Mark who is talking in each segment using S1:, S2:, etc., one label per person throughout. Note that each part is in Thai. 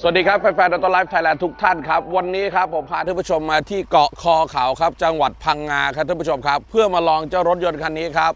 S1: สวัสดีครับ แฟนๆดอทไลฟ์ไทยแลนด์ทุกท่านครับ วันนี้ครับผมพาท่านผู้ชมมาที่เกาะคอเขาครับ จังหวัดพังงาครับท่านผู้ชมครับ เพื่อมาลองเจ้ารถยนต์คันนี้ครับ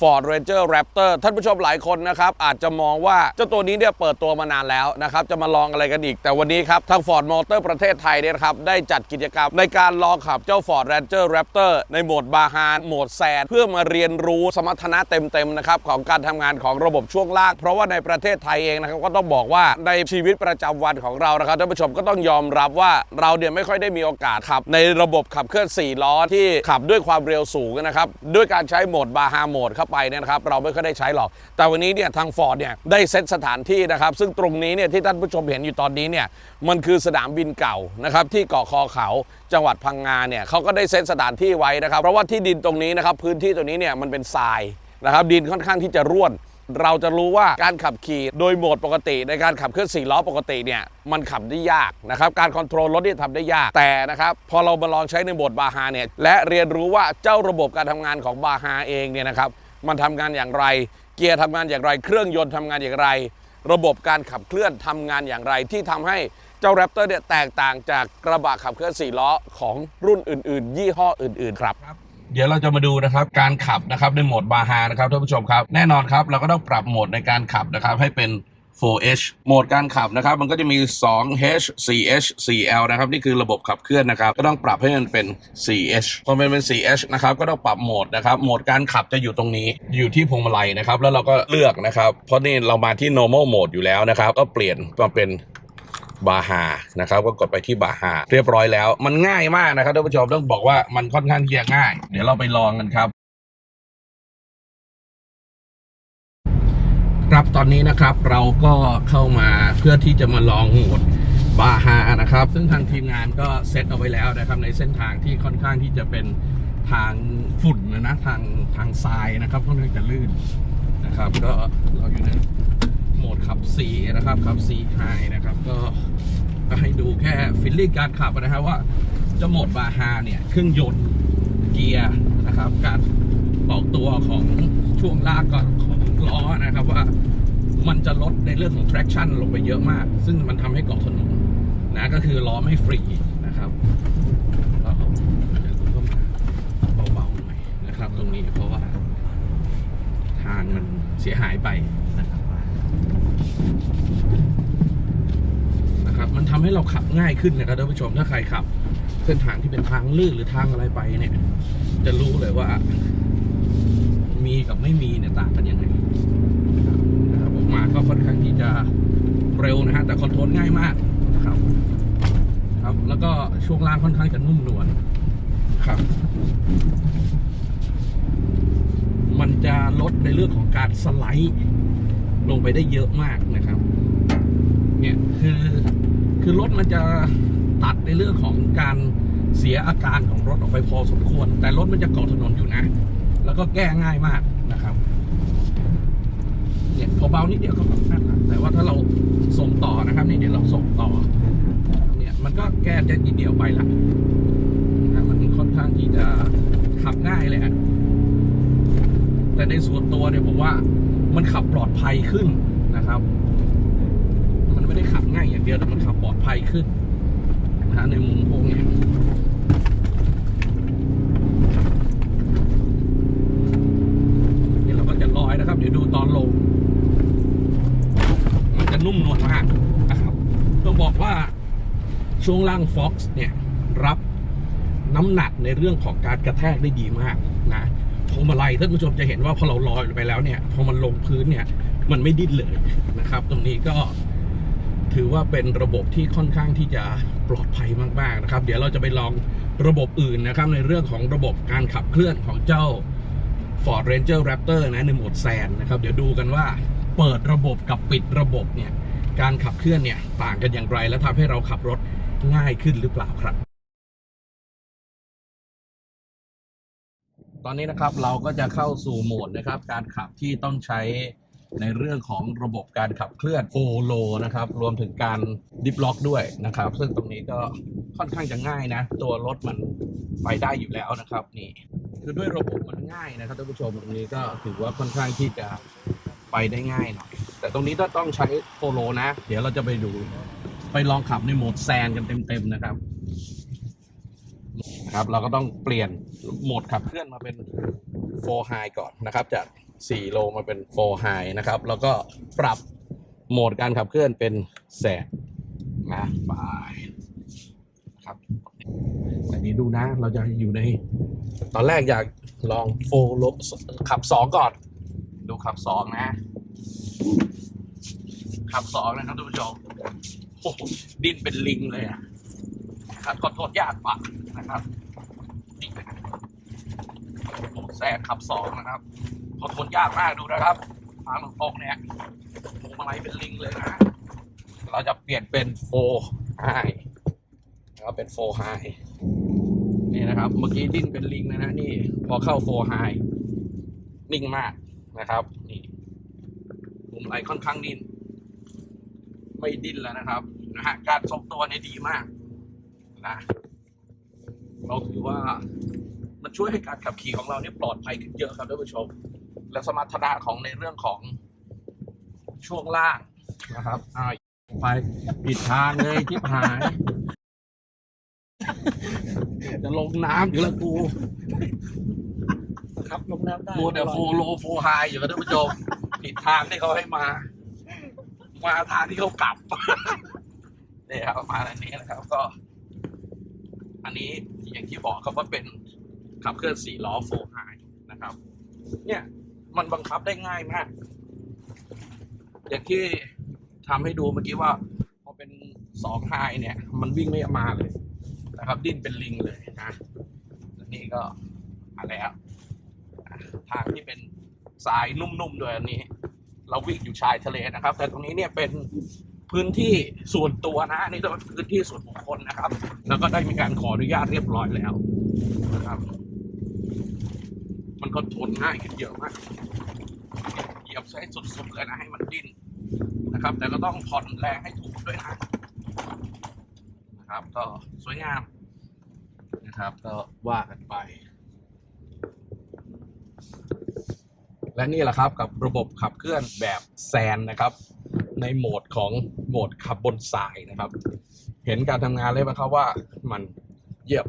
S1: Ford Ranger Raptor ท่านผู้ชมหลายคนนะครับอาจจะมองว่าเจ้าตัวนี้เนี่ยเปิดตัวมานานแล้วนะครับจะมาลองอะไรกันอีก แต่วันนี้ครับทาง Ford Motor ประเทศไทยเนี่ยครับได้จัดกิจกรรมในการลองขับเจ้า Ford Ranger Raptor ในโหมดบาฮานโหมดแซนเพื่อมาเรียนรู้สมรรถนะเต็มๆนะครับของการทำงานของระบบช่วงล่าง เพราะว่าในประเทศไทยเองนะครับก็ต้องบอกว่าในชีวิตประจำวันของเรานะครับท่านผู้ชมก็ต้องยอมรับว่าเราเนี่ยไม่ค่อยได้มีโอกาสขับ ในระบบขับเคลื่อน4ล้อที่ขับด้วยความเร็วสูงนะครับด้วยการใช้โหมดบาฮาโหมดเข้าไปเนี่ยนะครับเราไม่ค่อยได้ใช้หรอก แต่วันนี้เนี่ยทางฟอร์ดเนี่ยได้เซตสถานที่นะครับ ซึ่งตรงนี้เนี่ยที่ท่านผู้ชมเห็นอยู่ตอนนี้เนี่ยมันคือสนามบินเก่านะครับที่เกาะคอเขาจังหวัดพังงาเนี่ยเขาก็ได้เซตสถานที่ไว้นะครับ เพราะว่าที่ดินตรงนี้นะครับพื้นที่ตรงนี้เนี่ยมันเป็นทรายนะครับดินค่อนข้างที่จะร่วนเราจะรู้ว่าการขับขี่โดยโหมดปกติ ในการขับเคลื่อนสี่ล้อปกติเนี่ยมันขับได้ยากนะครับการคอนโทรลรถเนี่ยทำได้ยากแต่นะครับพอเรามาลองใช้ในโหมดบาฮาเนี่ยและเรียนรู้ว่าเจ้าระบบการทำงานของบาฮาเองเนี่ยนะครับ มันทำงานอย่างไร เกียร์ทำงานอย่างไร เครื่องยนต์ทำงานอย่างไร ระบบการขับเคลื่อนทำงานอย่างไร ที่ทำให้เจ้าแรปเตอร์เนี่ยแตกต่างจากกระบะขับเคลื่อนสี่ล้อของรุ่นอื่น ๆ ยี่ห้ออื่น ๆ ครับเดี๋ยวเราจะมาดูนะครับการขับนะครับในโหมดบาฮานะครับท่านผู้ชมครับ แน่นอนครับเราก็ต้องปรับโหมดในการขับนะครับให้เป็น 4H โหมดการขับนะครับ มันก็จะมี 2H 4H 4L นะครับ นี่คือระบบขับเคลื่อนนะครับ ก็ต้องปรับให้มันเป็น 4H พอมันเป็น 4H นะครับ ก็ต้องปรับโหมดนะครับ โหมดการขับจะอยู่ตรงนี้ อยู่ที่พวงมาลัยนะครับ แล้วเราก็เลือกนะครับ เพราะนี่เรามาที่ normal mode อยู่แล้วนะครับ ก็เปลี่ยนมาเป็นบาฮานะครับก็กดไปที่บาฮาเรียบร้อยแล้ว มันง่ายมากนะครับท่านผู้ชมต้องบอกว่ามันค่อนข้างที่จะง่าย เดี๋ยวเราไปลองกันครับ ครับตอนนี้นะครับเราก็เข้ามาเพื่อที่จะมาลองโหมดบาฮานะครับ ซึ่งทางทีมงานก็เซตเอาไว้แล้วนะครับ ในเส้นทางที่ค่อนข้างที่จะเป็นทางฝุ่นนะนะทางทางทรายนะครับค่อนข้างจะลื่นนะครับ ก็เราอยู่ในโหมดขับ4นะครับขับ4ไฮนะครับก็ก็ให้ดูแค่ฟิลลิ่งการขับนะครับว่าจะโหมดบาฮาเนี่ยเครื่องยนต์เกียร์นะครับ การออกตัวของช่วงล่างก็ของ ล้อนะครับว่ามันจะลดในเรื่องของ traction ลงไปเยอะมาก ซึ่งมันทำให้เกาะถนนนะก็คือล้อไม่ฟรีนะครับก็เดี๋ยวผมก็มาเบาๆหน่อยนะครับ ตรงนี้เพราะว่าทางมันเสียหายไปนะครับนะครับมันทำให้เราขับง่ายขึ้นนะครับท่านผู้ชมถ้าใครขับ เส้นทางที่เป็นทางลื่นหรือทางอะไรไปเนี่ย จะรู้เลยว่า มีกับไม่มีเนี่ยต่างกันยังไงนะครับผมมาก็ค่อนข้างที่จะเร็วนะฮะแต่คอนโทรลง่ายมากนะครับครับ แล้วก็ช่วงล่างค่อนข้างจะนุ่มนวลครับ มันจะลดในเรื่องของการสไลด์ลงไปได้เยอะมากนะครับเนี่ยคือคือรถมันจะตัดในเรื่องของการเสียอาการของรถออกไปพอสมควร แต่รถมันจะเกาะถนนอยู่นะ แล้วก็แก้ง่ายมากนะครับเนี่ยพอเบานิดเดียวก็แบบนั่นแหละแต่ว่าถ้าเราส่งต่อนะครับนี่เดี๋ยวเราส่งต่อ เนี่ยมันก็แก้จะนิดเดียวไปละนะมันค่อนข้างที่จะขับง่ายเลยแต่ในส่วนตัวเนี่ยผมว่ามันขับปลอดภัยขึ้นนะครับ มันไม่ได้ขับง่ายอย่างเดียวแต่มันขับปลอดภัยขึ้นนะในมุมพวกเนี้ยนี่เราก็จะลอยนะครับ เดี๋ยวดูตอนลง มันจะนุ่มนวลมากนะครับ ต้องบอก ว่าช่วงล่าง Fox เนี่ย รับน้ำหนักในเรื่องของการกระแทกได้ดีมากนะพวงมาลัยท่านผู้ชมจะเห็นว่าพอเราลอยไปแล้วเนี่ยพอมันลงพื้นเนี่ยมันไม่ดิ้นเลยนะครับ ตรงนี้ก็ถือว่าเป็นระบบที่ค่อนข้างที่จะปลอดภัยมากๆนะครับ เดี๋ยวเราจะไปลองระบบอื่นนะครับ ในเรื่องของระบบการขับเคลื่อนของเจ้า Ford Ranger Raptor นะในโหมดแซนนะครับ เดี๋ยวดูกันว่าเปิดระบบกับปิดระบบเนี่ย การขับเคลื่อนเนี่ยต่างกันอย่างไร และทำให้เราขับรถง่ายขึ้นหรือเปล่าครับ ตอนนี้นะครับเราก็จะเข้าสู่โหมดนะครับ การขับที่ต้องใช้ในเรื่องของระบบการขับเคลื่อนโฟโลนะครับ รวมถึงการดิฟล็อกด้วยนะครับ ซึ่งตรงนี้ก็ค่อนข้างจะง่ายนะ ตัวรถมันไปได้อยู่แล้วนะครับ นี่ คือด้วยระบบมันง่ายนะครับท่านผู้ชมตรงนี้ก็ถือว่าค่อนข้างที่จะ ไปได้ง่ายหน่อยแต่ตรงนี้ถ้าต้องใช้โฟโลนะ เดี๋ยวเราจะไปดู ไปลองขับในโหมดแซนกันเต็มๆนะครับครับ เราก็ต้องเปลี่ยนโหมดขับเคลื่อนมาเป็น4 high ก่อนนะครับ จาก4โลมาเป็น4 high นะครับ แล้วก็ปรับโหมดการขับเคลื่อนเป็นแสนนะไปครับอันนี้ดูนะ เราจะอยู่ใน ตอนแรกอยากลองโฟลขับสองก่อน ดูขับสองนะขับสองนะครับท่านผู้ชมโอ้ดิ้นเป็นลิงเลยอะครับขอโทษยากปะนะครับนี่โอ้แซงขับสองนะครับขอโทษยากมากดูนะครับทางตรงเนี่ยพวงมาลัยเป็นลิงเลยนะเราจะเปลี่ยนเป็นโฟไฮนะครับเป็นโฟไฮนี่นะครับ เมื่อกี้ดิ้นเป็นลิงเลยนะนี่ พอเข้าโฟไฮนิ่งมาก นะครับนี่พวงมาลัยค่อนข้างนิ่งไม่ดิ้นแล้วนะครับนะฮะการทรงตัวเนี่ยดีมากนะเราถือว่ามันช่วยให้การขับขี่ของเราเนี่ยปลอดภัยขึ้นเยอะครับท่านผู้ชม และสมรรถนะของในเรื่องของช่วงล่างนะครับอ่าไปผิดทางเลยทิพหาย จะลงน้ำอยู่แล้วกู
S2: ครับลงน้ำได้
S1: กูแต่โฟโลโฟไฮอยู่กับท่านผู้ชม ผิดทางที่เขาให้มา มาทางที่เขากลับเนี่ยครับประมาณอันนี้นะครับ ก็ อันนี้อย่างที่บอกครับว่าเป็นขับเคลื่อนสี่ล้อโฟไฮนะครับ เนี่ยมันบังคับได้ง่ายมาก อย่างที่ทำให้ดูเมื่อกี้ว่า พอเป็นสองไฮเนี่ย มันวิ่งไม่มาเลยนะครับ ดิ้นเป็นลิงเลยนะแล้วนี่ก็มาแล้ว ทางที่เป็นทรายนุ่มๆด้วยอันนี้ เราวิ่งอยู่ชายทะเลนะครับ แต่ตรงนี้เนี่ยเป็นพื้นที่ส่วนตัวนะนนี่เป็นพื้นที่ส่วนบุคคลนะครับ แล้วก็ได้มีการขออนุญาตเรียบร้อยแล้วนะครับ มันก็ทนง่ายขึ้นเยอะมากเหยียบใช้สุดๆเลยนะให้มันดิ้นนะครับ แต่ก็ต้องผ่อนแรงให้ถูกด้วยนะนะครับ ก็สวยงามนะครับ ก็ว่ากันไป และนี่แหละครับกับระบบขับเคลื่อนแบบแซนนะครับ ในโหมดของโหมดขับบนทรายนะครับ เห็นการทำงานเลยไหมครับว่ามันเยี่ยม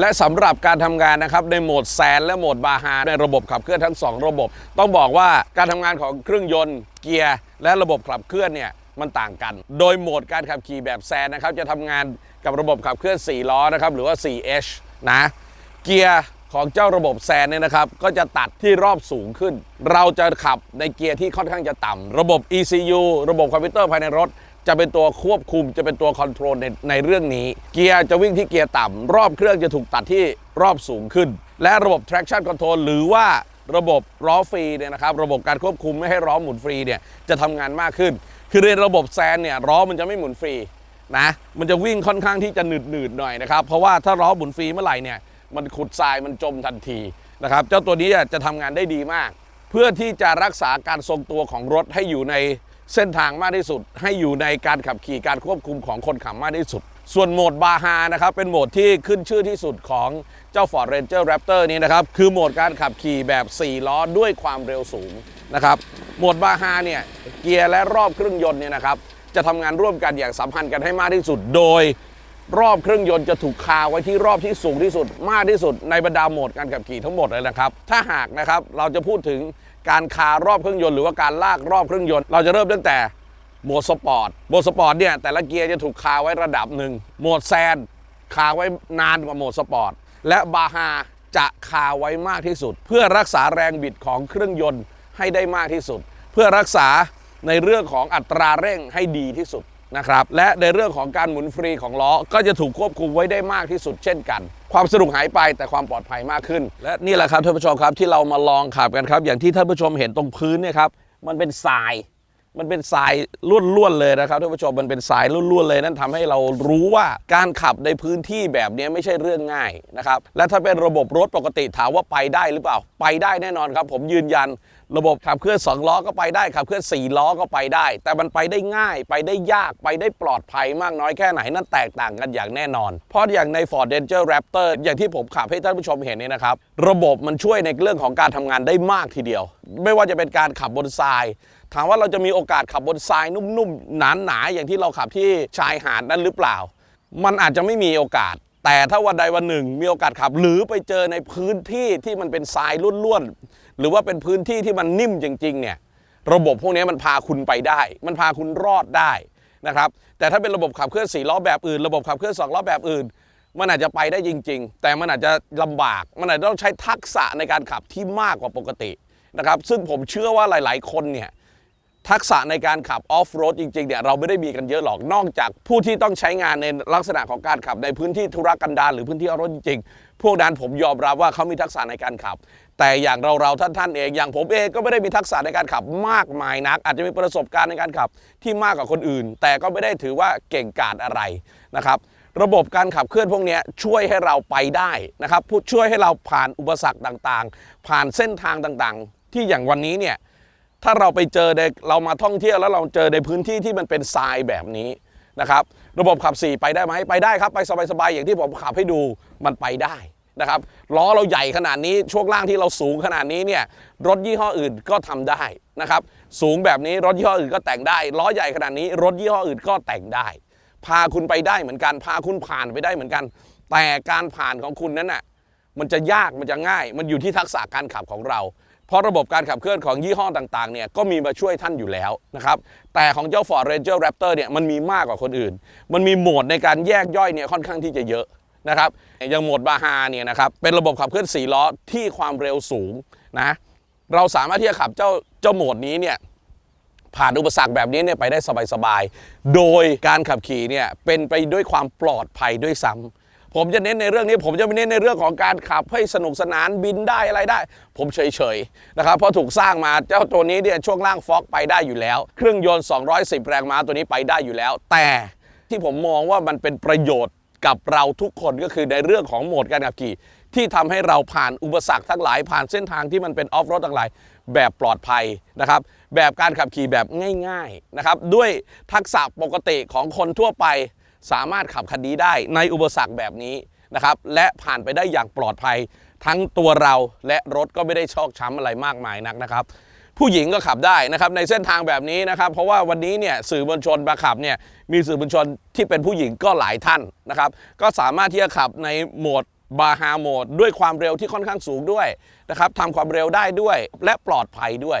S1: และสำหรับการทำงานนะครับในโหมดแซนและโหมดบาฮาในระบบขับเคลื่อนทั้ง 2 ระบบ ต้องบอกว่าการทำงานของเครื่องยนต์เกียร์ และระบบขับเคลื่อนเนี่ยมันต่างกัน โดยโหมดการขับขี่แบบแซนนะครับจะทำงานกับระบบขับเคลื่อน 4 ล้อนะครับหรือว่า 4H นะเกียร์ ของเจ้าระบบแซนเนี่ยนะครับ ก็จะตัดที่รอบสูงขึ้น เราจะขับในเกียร์ที่ค่อนข้างจะต่ำระบบ ECU ระบบคอมพิวเตอร์ภายในรถ จะเป็นตัวควบคุมจะเป็นตัวคอนโทรลในในเรื่องนี้ เกียร์จะวิ่งที่เกียร์ต่ำรอบเครื่องจะถูกตัดที่รอบสูงขึ้น และระบบ traction control หรือว่าระบบล้อฟรีเนี่ยนะครับระบบการควบคุมไม่ให้ล้อหมุนฟรีเนี่ยจะทำงานมากขึ้น คือในระบบแซนเนี่ยล้อมันจะไม่หมุนฟรีนะมันจะวิ่งค่อนข้างที่จะหนืดหนืดๆหน่อยนะครับเพราะว่าถ้าล้อหมุนฟรีเมื่อไหร่เนี่ย มันขุดทรายมันจมทันทีนะครับ เจ้าตัวนี้จะทำงานได้ดีมาก เพื่อที่จะรักษาการทรงตัวของรถให้อยู่ในเส้นทางมากที่สุด ให้อยู่ในการขับขี่การควบคุมของคนขับมากที่สุด ส่วนโหมดบาฮานะครับเป็นโหมดที่ขึ้นชื่อที่สุดของเจ้า Ford Ranger Raptor นี้นะครับ คือโหมดการขับขี่แบบ 4 ล้อด้วยความเร็วสูงนะครับโหมดบาฮาเนี่ยเกียร์และรอบเครื่องยนต์เนี่ยนะครับจะทำงานร่วมกันอย่างสัมพันธ์กันให้มากที่สุด โดย รอบเครื่องยนต์จะถูกคาไว้ที่รอบที่สูงที่สุด มากที่สุดในบรรดาโหมดการขับขี่ทั้งหมดเลยนะครับ ถ้าหากนะครับเราจะพูดถึงการคารอบเครื่องยนต์หรือว่าการลากรอบเครื่องยนต์ เราจะเริ่มตั้งแต่โหมดสปอร์ตโหมดสปอร์ตเนี่ยแต่ละเกียร์จะถูกคาไว้ระดับหนึ่งโหมดแซนคาไว้นานกว่าโหมดสปอร์ตและบาฮาจะคาไว้มากที่สุด เพื่อรักษาแรงบิดของเครื่องยนต์ให้ได้มากที่สุด เพื่อรักษาในเรื่องของอัตราเร่งให้ดีที่สุด นะครับและในเรื่องของการหมุนฟรีของล้อก็จะถูกควบคุมไว้ได้มากที่สุดเช่นกัน ความสนุกหายไปแต่ความปลอดภัยมากขึ้น และนี่แหละครับท่านผู้ชมครับที่เรามาลองขับกันครับ อย่างที่ท่านผู้ชมเห็นตรงพื้นเนี่ยครับมันเป็นทราย มันเป็นทรายล้วนๆเลยนะครับท่านผู้ชมมันเป็นทรายล้วนๆเลย นั่นทำให้เรารู้ว่าการขับในพื้นที่แบบนี้ไม่ใช่เรื่องง่ายนะครับและถ้าเป็นระบบรถปกติถามว่าไปได้หรือเปล่า ไปได้แน่นอนครับ ผมยืนยัน ระบบขับเคลื่อน2ล้อก็ไปได้ขับเคลื่อน4ล้อก็ไปได้ แต่มันไปได้ง่าย ไปได้ยากไปได้ปลอดภัยมากน้อยแค่ไหนนั่นแตกต่างกันอย่างแน่นอน เพราะอย่างใน Ford Ranger Raptor อย่างที่ผมขับให้ท่านผู้ชมเห็นเนี่ยนะครับ ระบบมันช่วยในเรื่องของการทำงานได้มากทีเดียว ไม่ว่าจะเป็นการขับบนทราย ถามว่าเราจะมีโอกาสขับบนทรายนุ่มๆหนาๆอย่างที่เราขับที่ชายหาดนั้นหรือเปล่า มันอาจจะไม่มีโอกาสแต่ถ้าวันใดวันหนึ่งมีโอกาสขับ หรือไปเจอในพื้นที่ที่มันเป็นทรายล้วนๆ หรือว่าเป็นพื้นที่ที่มันนิ่มจริงๆเนี่ยระบบพวกนี้มันพาคุณไปได้ มันพาคุณรอดได้นะครับแต่ถ้าเป็นระบบขับเคลื่อน4ล้อแบบอื่น ระบบขับเคลื่อน2ล้อแบบอื่น มันอาจจะไปได้จริง ๆ แต่มันอาจจะลำบาก มันอาจจะต้องใช้ทักษะในการขับที่มากกว่าปกตินะครับซึ่งผมเชื่อว่าหลาย ๆ คนเนี่ย ทักษะในการขับออฟโรดจริงๆเนี่ยเราไม่ได้มีกันเยอะหรอกนอกจากผู้ที่ต้องใช้งานในลักษณะของการขับในพื้นที่ธุรกันดารหรือพื้นที่ออฟโรดจริงๆ พวกนั้นผมยอมรับว่าเขามีทักษะในการขับ แต่อย่างเราๆท่านๆเองอย่างผมเองก็ไม่ได้มีทักษะในการขับมากมายนัก อาจจะมีประสบการณ์ในการขับที่มากกว่าคนอื่น แต่ก็ไม่ได้ถือว่าเก่งกาจอะไรนะครับระบบการขับเคลื่อนพวกนี้ช่วยให้เราไปได้นะครับช่วยให้เราผ่านอุปสรรคต่างๆ ผ่านเส้นทางต่างๆ ที่อย่างวันนี้เนี่ย ถ้าเราไปเจอในเรามาท่องเที่ยวแล้วเราเจอในพื้นที่ที่มันเป็นทรายแบบนี้นะครับระบบขับ 4 ไปได้ไหมไปได้ครับไปสบายๆอย่างที่ผมขับให้ดูมันไปได้นะครับล้อเราใหญ่ขนาดนี้ช่วงล่างที่เราสูงขนาดนี้เนี่ยรถยี่ห้ออื่นก็ทำได้นะครับสูงแบบนี้รถยี่ห้ออื่นก็แต่งได้ล้อใหญ่ขนาดนี้รถยี่ห้ออื่นก็แต่งได้ พาคุณไปได้เหมือนกันพาคุณผ่านไปได้เหมือนกัน แต่การผ่านของคุณนั้นน่ะมันจะยากมันจะง่าย มันอยู่ที่ทักษะการขับของเรา เพราะระบบการขับเคลื่อนของยี่ห้อต่างๆเนี่ยก็มีมาช่วยท่านอยู่แล้วนะครับแต่ของเจ้า Ford Ranger Raptor เนี่ยมันมีมากกว่าคนอื่น มันมีโหมดในการแยกย่อยเนี่ยค่อนข้างที่จะเยอะนะครับอย่างโหมดบาฮาเนี่ยนะครับเป็นระบบขับเคลื่อน4ล้อที่ความเร็วสูงนะเราสามารถที่จะขับเจ้าเจ้าโหมดนี้เนี่ยผ่านอุปสรรคแบบนี้เนี่ยไปได้สบายๆ โดยการขับขี่เนี่ยเป็นไปด้วยความปลอดภัยด้วยซ้ำ ผมจะเน้นในเรื่องนี้ ผมจะไม่เน้นในเรื่องของการขับให้สนุกสนานบินได้อะไรได้ ผมเฉยๆนะครับเพราะถูกสร้างมาเจ้าตัวนี้เนี่ยช่วงล่างฟอกไปได้อยู่แล้ว เครื่องยนต์ 210 แรงม้าตัวนี้ไปได้อยู่แล้ว แต่ที่ผมมองว่ามันเป็นประโยชน์กับเราทุกคนก็คือในเรื่องของโหมดการขับขี่ ที่ทำให้เราผ่านอุปสรรคทั้งหลาย ผ่านเส้นทางที่มันเป็นออฟโรดทั้งหลายแบบปลอดภัยนะครับ แบบการขับขี่แบบง่าย ๆนะครับ ด้วยทักษะปกติของคนทั่วไป สามารถขับคันนี้ได้ในอุปสรรคแบบนี้นะครับและผ่านไปได้อย่างปลอดภัย ทั้งตัวเราและรถก็ไม่ได้ชอกช้ำอะไรมากมายนักนะครับผู้หญิงก็ขับได้นะครับในเส้นทางแบบนี้นะครับ เพราะว่าวันนี้เนี่ยสื่อมวลชนมาขับเนี่ยมีสื่อมวลชนที่เป็นผู้หญิงก็หลายท่านนะครับ ก็สามารถที่จะขับในโหมดบาฮาโหมดด้วยความเร็วที่ค่อนข้างสูงด้วยนะครับทำความเร็วได้ด้วยและปลอดภัยด้วย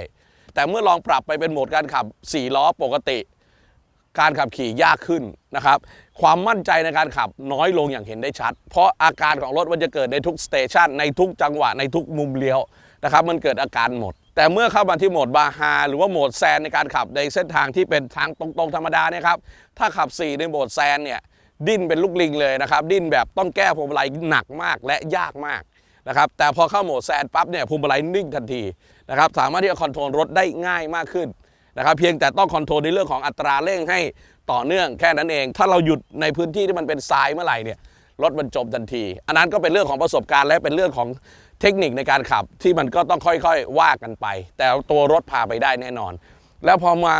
S1: แต่เมื่อลองปรับไปเป็นโหมดการขับ 4 ล้อปกติ การขับขี่ยากขึ้นนะครับ ความมั่นใจในการขับน้อยลงอย่างเห็นได้ชัด เพราะอาการของรถมันจะเกิดในทุกสเตชันในทุกจังหวะในทุกมุมเลี้ยวนะครับ มันเกิดอาการหมด แต่เมื่อเข้ามาที่โหมดบาฮาหรือว่าโหมดแซนในการขับในเส้นทางที่เป็นทางตรงๆธรรมดาเนี่ยครับ ถ้าขับ 4 ในโหมดแซนเนี่ยดิ้นเป็นลูกลิงเลยนะครับ ดิ้นแบบต้องแก้พวงมาลัยหนักมากและยากมากนะครับแต่พอเข้าโหมดแซนปั๊บเนี่ยพวงมาลัยนิ่งทันทีนะครับสามารถที่จะคอนโทรลรถได้ง่ายมากขึ้น นะครับเพียงแต่ต้องคอนโทรลในเรื่องของอัตราเร่งให้ต่อเนื่องแค่นั้นเอง ถ้าเราหยุดในพื้นที่ที่มันเป็นทรายเมื่อไหร่เนี่ยรถมันจมทันที อันนั้นก็เป็นเรื่องของประสบการณ์และเป็นเรื่องของเทคนิคในการขับที่มันก็ต้องค่อยๆว่ากันไป แต่ตัวรถพาไปได้แน่นอน แล้วพอมา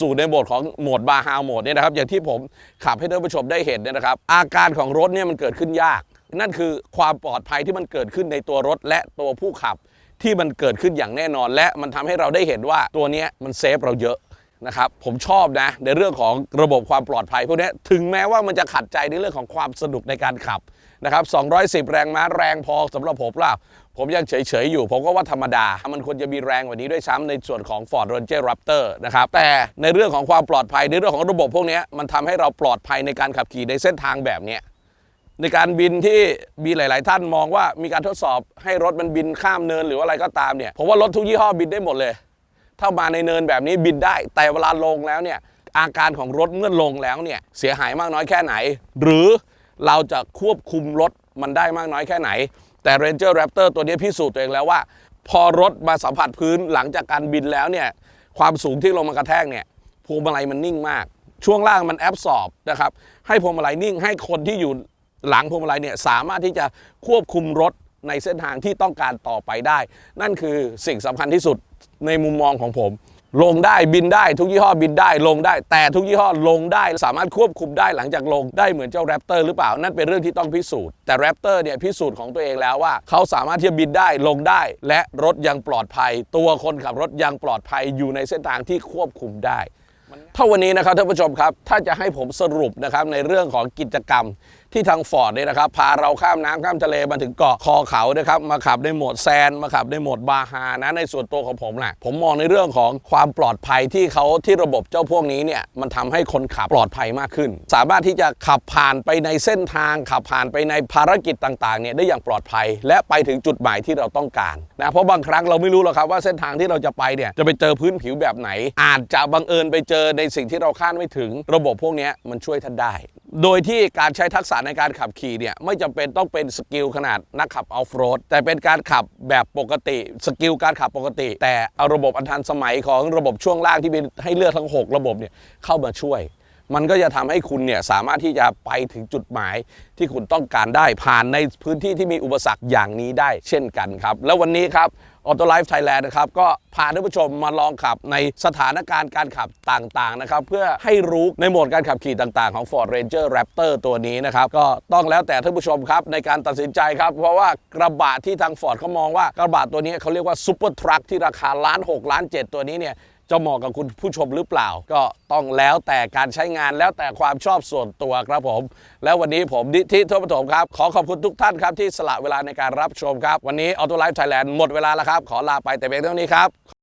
S1: สู่ในโหมดของโหมดบาฮาวโหมดเนี่ยนะครับอย่างที่ผมขับให้ท่านผู้ชมได้เห็นเนี่ยนะครับ อาการของรถเนี่ยมันเกิดขึ้นยาก นั่นคือความปลอดภัยที่มันเกิดขึ้นในตัวรถและตัวผู้ขับ ที่มันเกิดขึ้นอย่างแน่นอน และมันทำให้เราได้เห็นว่าตัวนี้มันเซฟเราเยอะนะครับผมชอบนะในเรื่องของระบบความปลอดภัยพวกนี้ถึงแม้ว่ามันจะขัดใจในเรื่องของความสนุกในการขับนะครับ210 แรงม้าแรงพอสำหรับผมล่าผมยังเฉยๆอยู่ ผมก็ว่าธรรมดา มันควรจะมีแรงกว่านี้ด้วยซ้ำในส่วนของ Ford Ranger Raptor นะครับแต่ในเรื่องของความปลอดภัยในเรื่องของระบบพวกนี้มันทำให้เราปลอดภัยในการขับขี่ในเส้นทางแบบเนี้ย ในการบินที่มีหลาย ๆ ท่านมองว่ามีการทดสอบให้รถมันบินข้ามเนินหรืออะไรก็ตามเนี่ยผมว่ารถทุกยี่ห้อบินได้หมดเลย ถ้ามาในเนินแบบนี้บินได้ แต่เวลาลงแล้วเนี่ยอาการของรถเมื่อลงแล้วเนี่ยเสียหายมากน้อยแค่ไหน หรือเราจะควบคุมรถมันได้มากน้อยแค่ไหน แต่ Ranger Raptor ตัวนี้พิสูจน์ตัวเองแล้วว่า พอรถมาสัมผัสพื้นหลังจากการบินแล้วเนี่ยความสูงที่ลงมากระแทกเนี่ยพวงมาลัยมันนิ่งมาก ช่วงล่างมันแอบสอบนะครับให้พวงมาลัยนิ่งให้คนที่อยู่ หลังพวงมาลัยเนี่ยสามารถที่จะควบคุมรถในเส้นทางที่ต้องการต่อไปได้ นั่นคือสิ่งสำคัญที่สุดในมุมมองของผม ลงได้บินได้ทุกยี่ห้อบินได้ลงได้ แต่ทุกยี่ห้อลงได้สามารถควบคุมได้หลังจากลงได้เหมือนเจ้าแรปเตอร์หรือเปล่า นั่นเป็นเรื่องที่ต้องพิสูจน์ แต่แรปเตอร์เนี่ยพิสูจน์ของตัวเองแล้วว่า เขาสามารถที่จะบินได้ลงได้ และรถยังปลอดภัย ตัวคนขับรถยังปลอดภัยอยู่ในเส้นทางที่ควบคุมได้ถ้าวันนี้นะครับท่านผู้ชมครับ ถ้าจะให้ผมสรุปนะครับในเรื่องของกิจกรรม ที่ทางฟอร์ดเนี่ยนะครับพาเราข้ามน้ำข้ามทะเลมาถึงเกาะคอเขานะครับมาขับในโหมดแซนมาขับในโหมดบาฮานะในส่วนตัวของผมนะผมมองในเรื่องของความปลอดภัยที่เขาที่ระบบเจ้าพวกนี้เนี่ยมันทำให้คนขับปลอดภัยมากขึ้น สามารถที่จะขับผ่านไปในเส้นทางขับผ่านไปในภารกิจต่างๆเนี่ยได้อย่างปลอดภัย และไปถึงจุดหมายที่เราต้องการนะเพราะบางครั้งเราไม่รู้หรอกครับว่าเส้นทางที่เราจะไปเนี่ยจะไปเจอพื้นผิวแบบไหน อาจจะบังเอิญไปเจอในสิ่งที่เราคาดไม่ถึง ระบบพวกนี้มันช่วยท่านได้ โดยที่การใช้ทักษะในการขับขี่เนี่ยไม่จำเป็นต้องเป็นสกิลขนาดนักขับออฟโรดแต่เป็นการขับแบบปกติสกิลการขับปกติ แต่เอาระบบอันทันสมัยของระบบช่วงล่างที่มีให้เลือกทั้ง 6 ระบบเนี่ยเข้ามาช่วย มันก็จะทำให้คุณเนี่ยสามารถที่จะไปถึงจุดหมายที่คุณต้องการได้ผ่านในพื้นที่ที่มีอุปสรรคอย่างนี้ได้เช่นกันครับ แล้ววันนี้ครับออโตไลฟ์ไทยแลนด์นะครับก็พาท่านผู้ชมมาลองขับในสถานการณ์การขับต่างๆนะครับเพื่อให้รู้ในโหมดการขับขี่ต่างๆของ Ford Ranger Raptor ตัวนี้นะครับก็ต้องแล้วแต่ท่านผู้ชมครับในการตัดสินใจครับ เพราะว่ากระบะที่ทาง Ford เขามองว่ากระบะตัวนี้เขาเรียกว่าซูเปอร์ทรัคที่ราคาล้าน6ล้าน7 ตัวนี้เนี่ย จะเหมาะกับคุณผู้ชมหรือเปล่า ก็ต้องแล้วแต่การใช้งานแล้วแต่ความชอบส่วนตัวครับผม แล้ววันนี้ผมดิทิทวปฐมครับ ขอขอบคุณทุกท่านครับที่สละเวลาในการรับชมครับ วันนี้ออโตไลฟ์ไทยแลนด์หมดเวลาแล้วครับ ขอลาไปแต่เพียงเท่านี้ครับ